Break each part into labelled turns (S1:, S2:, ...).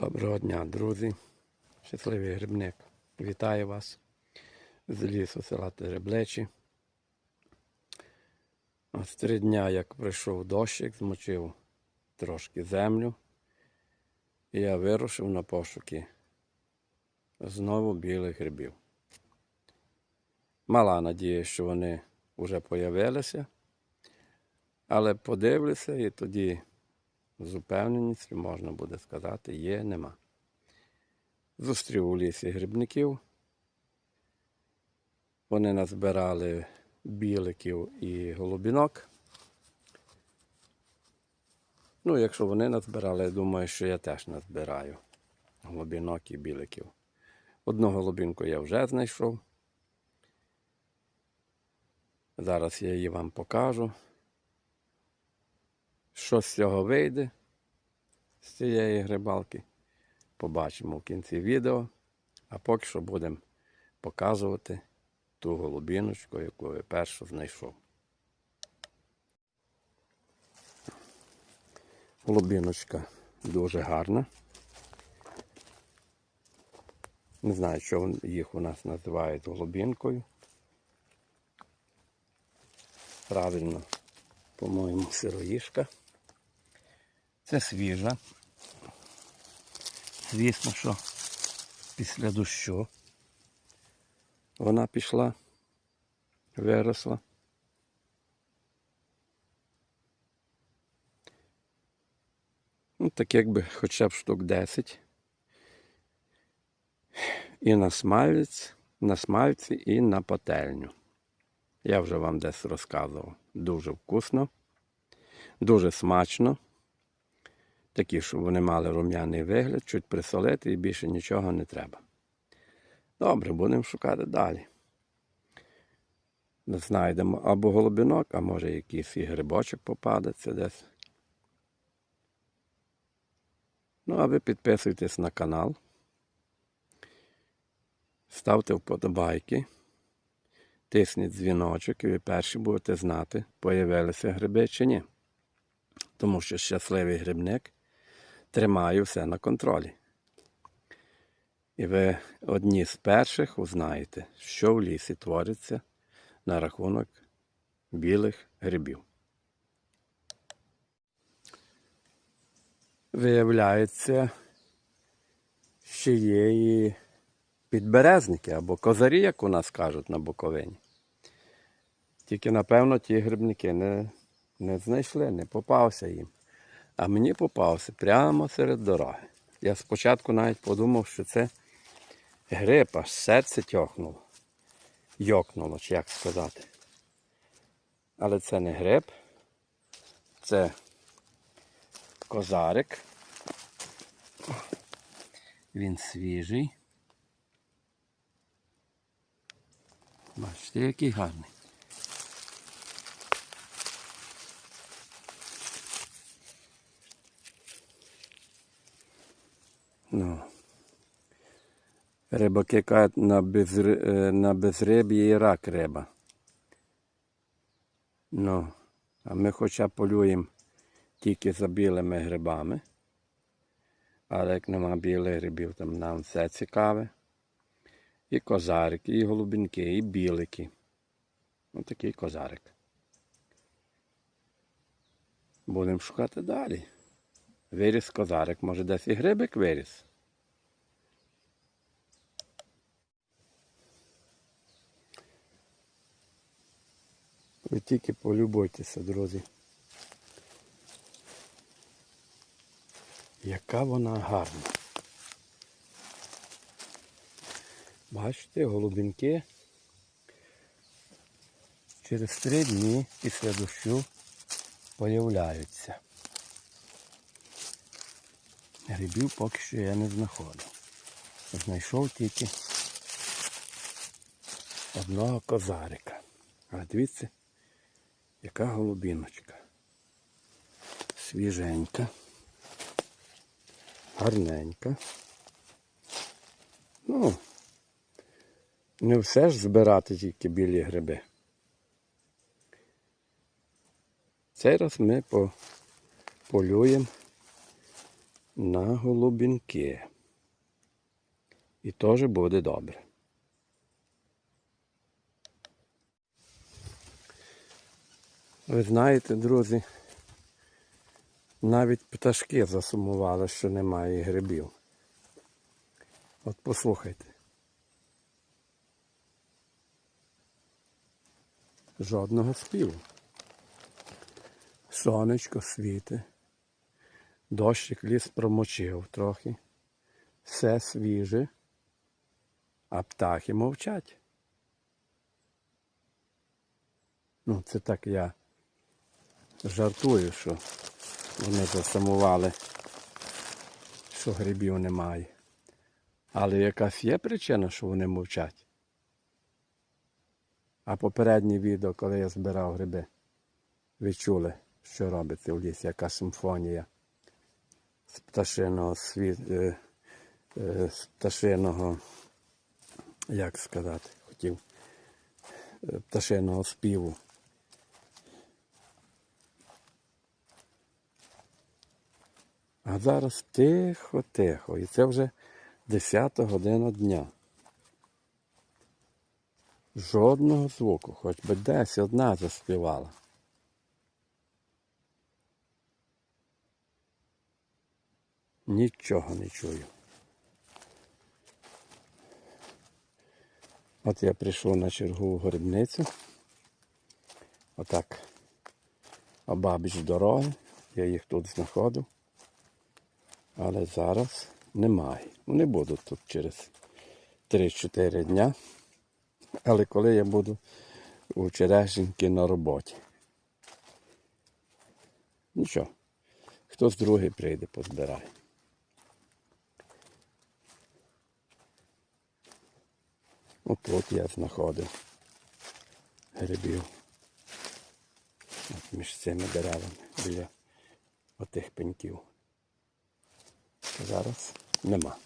S1: Доброго дня, друзі. Щасливий грибник. Вітаю вас з лісу села Тереблечі. Ось три дня, як прийшов дощик, змочив трошки землю. І я вирушив на пошуки знову білих грибів. Мала надія, що вони вже появилися, але подивлюся і тоді з упевненістю можна буде сказати, є, нема. Зустрів у лісі грибників. Вони назбирали біликів і голубінок. Ну, якщо вони назбирали, я думаю, що я теж назбираю голубінок і біликів. Одну голубінку я вже знайшов. Зараз я її вам покажу. Що з цього вийде з цієї грибалки, побачимо в кінці відео. А поки що будемо показувати ту голубіночку, яку я першу знайшов. Голубіночка дуже гарна. Не знаю, що їх у нас називають голубінкою. Правильно, по-моєму, сироїшка. Це свіжа. Звісно, що після дощу вона пішла, виросла. Ну, так якби хоча б штук 10. І на смалець, на смальці, і на пательню. Я вже вам десь розказував. Дуже вкусно, дуже смачно. Такі, щоб вони мали рум'яний вигляд, чуть присолити і більше нічого не треба. Добре, будемо шукати далі. Знайдемо або голубінок, а може якийсь і грибочок попадеться десь. Ну, а ви підписуйтесь на канал. Ставте вподобайки. Тисніть дзвіночок і ви перші будете знати, появилися гриби чи ні. Тому що щасливий грибник тримає все на контролі. І ви одні з перших узнаєте, що в лісі твориться на рахунок білих грибів. Виявляється, що є і підберезники або козарі, як у нас кажуть на Буковині. Тільки, напевно, ті грибники не, не знайшли, не попався їм. А мені попався прямо серед дороги. Я спочатку навіть подумав, що це гриб, аж серце тьохнуло. Йокнуло, чи як сказати. Але це не гриб, це козарик. Він свіжий. Бачите, який гарний. Ну. Рибаки кажуть на, безри... е, на безриб'ї і рак риба. Ну, а ми хоча полюємо тільки за білими грибами. Але як нема білих грибів, там нам все цікаве. І козарики, і голубінки, і білики. Ось такий козарик. Будемо шукати далі. Виріс козарик, може десь і грибик виріс. Ви тільки полюбуйтеся, друзі. Яка вона гарна. Бачите, голубінки через три дні після дощу появляються. Грибів поки що я не знаходив. Знайшов тільки одного козарика. А дивіться, яка голубіночка. Свіженька, гарненька. Ну, не все ж збирати тільки білі гриби. Цей раз ми по- полюємо на голубінки. І теж буде добре. Ви знаєте, друзі, навіть пташки засумували, що немає грибів. От послухайте. Жодного співу. Сонечко світе. Дощик ліс промочив трохи. Все свіже, а птахи мовчать. Ну, це так я жартую, що вони засумували, що грибів немає. Але якась є причина, що вони мовчать. А попереднє відео, коли я збирав гриби, ви чули, що робиться в лісі, яка симфонія з пташиного світ, е, е, з пташиного, як сказати, хотів, е, пташиного співу. А зараз тихо-тихо. І це вже 10 година дня. Жодного звуку, хоч би десь одна заспівала. Нічого не чую. От я прийшов на чергову грибницю. Отак. Обабіч дороги. Я їх тут знаходив. Але зараз немає. Вони будуть тут через 3-4 дня. Але коли я буду у Черешеньки на роботі. Нічого. Хтось другий прийде, позбирає. От я знаходив грибів. От між цими деревами біля отих пеньків. Зараз нема.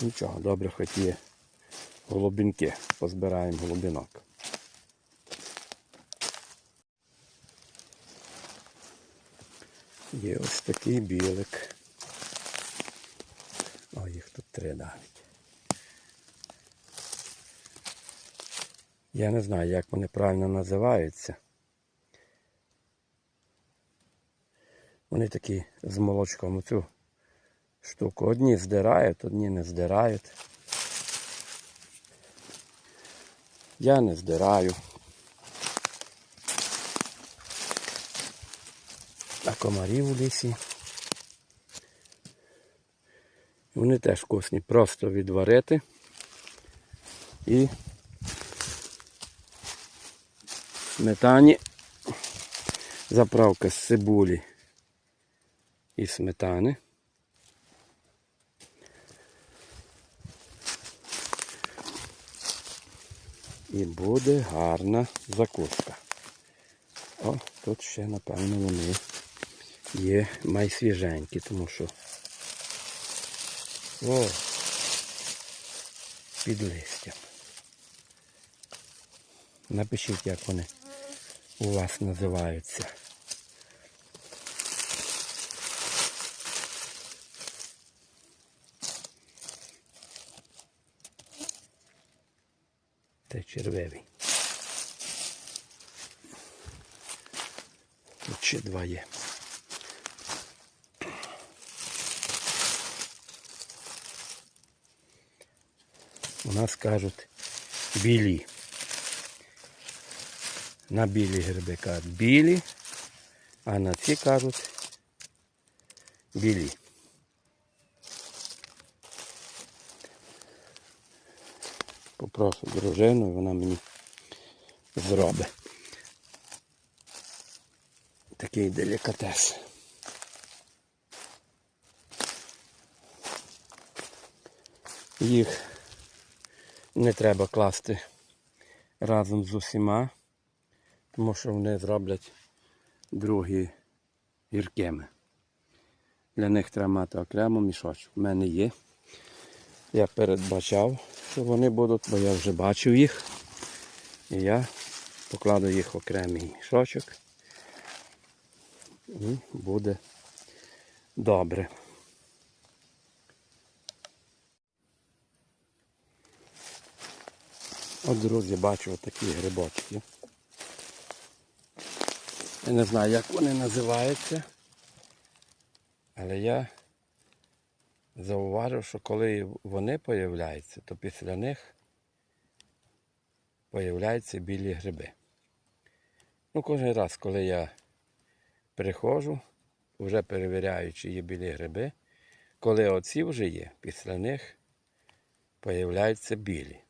S1: Нічого, добре, хоч є голубінки. Позбираємо голубінок. Є ось такий білик. Три навіть. Я не знаю, як вони правильно називаються. Вони такі з молочком цю штуку. Одні здирають, одні не здирають. Я не здираю. А комарів у лісі. Вони теж вкусні. Просто відварити і сметані заправка з цибулі і сметани. І буде гарна закуска. О, тут ще, напевно, вони є майсвіженькі, тому що о, під листям. Напишіть, як вони у вас називаються. Це червивий. Тут ще два є. У нас кажуть білі. На білі гриби кажуть білі, а на ці кажуть білі. Попрошу дружину, і вона мені зробить. Такий делікатес. Їх не треба класти разом з усіма, тому що вони зроблять другі гіркими. Для них треба мати окремо мішочок. У мене є. Я передбачав, що вони будуть, бо я вже бачив їх. І я покладу їх окремий мішочок. І буде добре. От, друзі, бачу такі грибочки. Я не знаю, як вони називаються. Але я зауважив, що коли вони появляються, то після них появляються білі гриби. Ну, кожен раз, коли я приходжу, вже перевіряю, чи є білі гриби, коли оці вже є, після них появляються білі.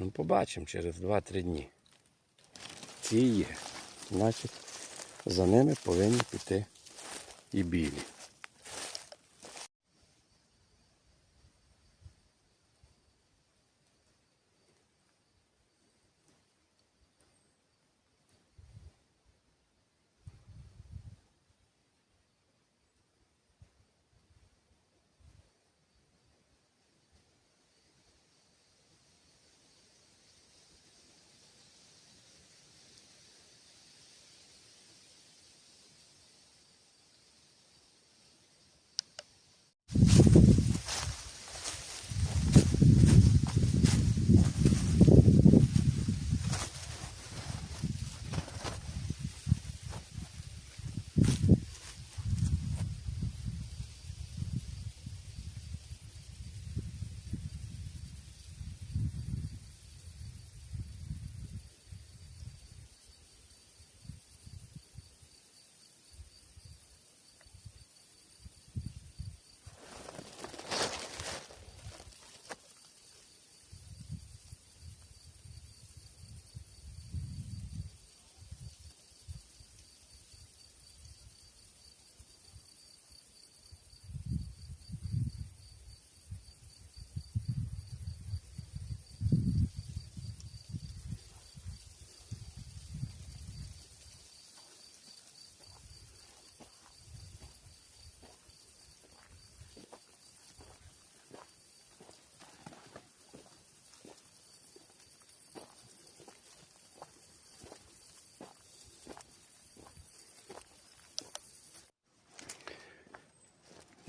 S1: Ну, побачимо через 2-3 дні. Ці є. Значить, за ними повинні піти і білі.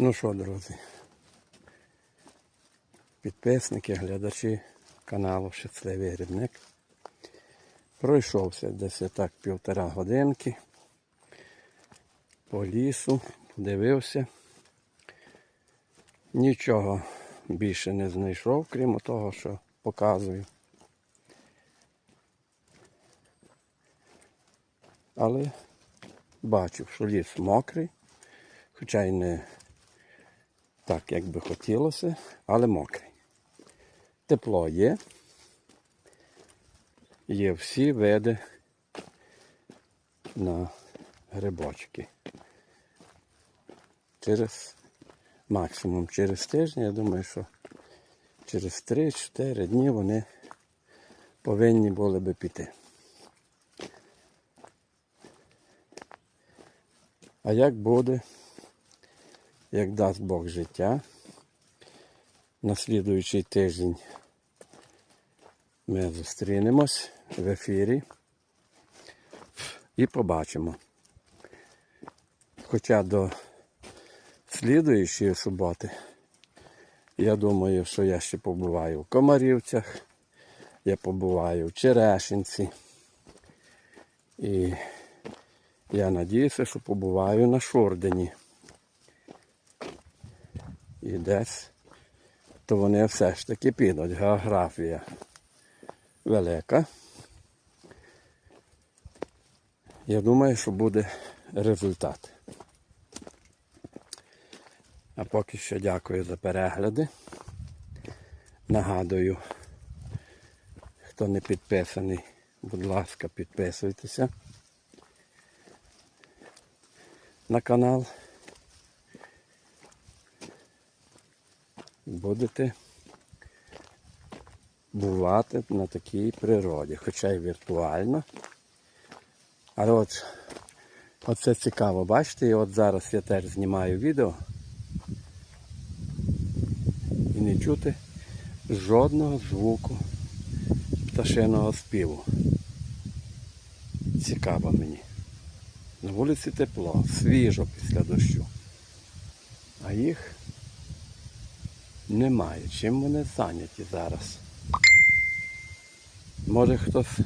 S1: Ну що, друзі, підписники, глядачі каналу Щасливий Грибник. Пройшовся десь так півтора годинки по лісу, подивився. Нічого більше не знайшов, крім того, що показую. Але бачив, що ліс мокрий, хоча й не так, як би хотілося, але мокрий. Тепло є. Є всі види на грибочки. Через максимум через тиждень, я думаю, що через 3-4 дні вони повинні були би піти. А як буде, як дасть Бог життя, на слідуючий тиждень ми зустрінемось в ефірі і побачимо. Хоча до слідуючої суботи, я думаю, що я ще побуваю в Комарівцях, я побуваю в Черешинці. І я надіюся, що побуваю на Шордені. І десь то вони все ж таки підуть. Географія велика. Я думаю, що буде результат. А поки що дякую за перегляди. Нагадую, хто не підписаний, будь ласка, підписуйтеся на канал. Будете бувати на такій природі, хоча й віртуально. Але от оце цікаво, бачите, і от зараз я теж знімаю відео і не чути жодного звуку пташиного співу. Цікаво мені. На вулиці тепло, свіжо після дощу. А їх немає. Чим вони зайняті зараз? Може хтось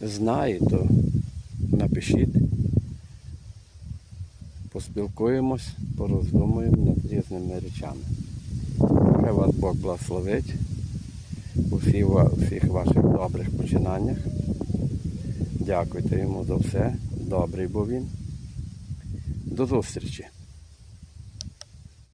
S1: знає, то напишіть. Поспілкуємось, пороздумуємо над різними речами. Хай вас Бог благословить у всіх, всіх ваших добрих починаннях. Дякуйте йому за все. Добрий був він. До зустрічі!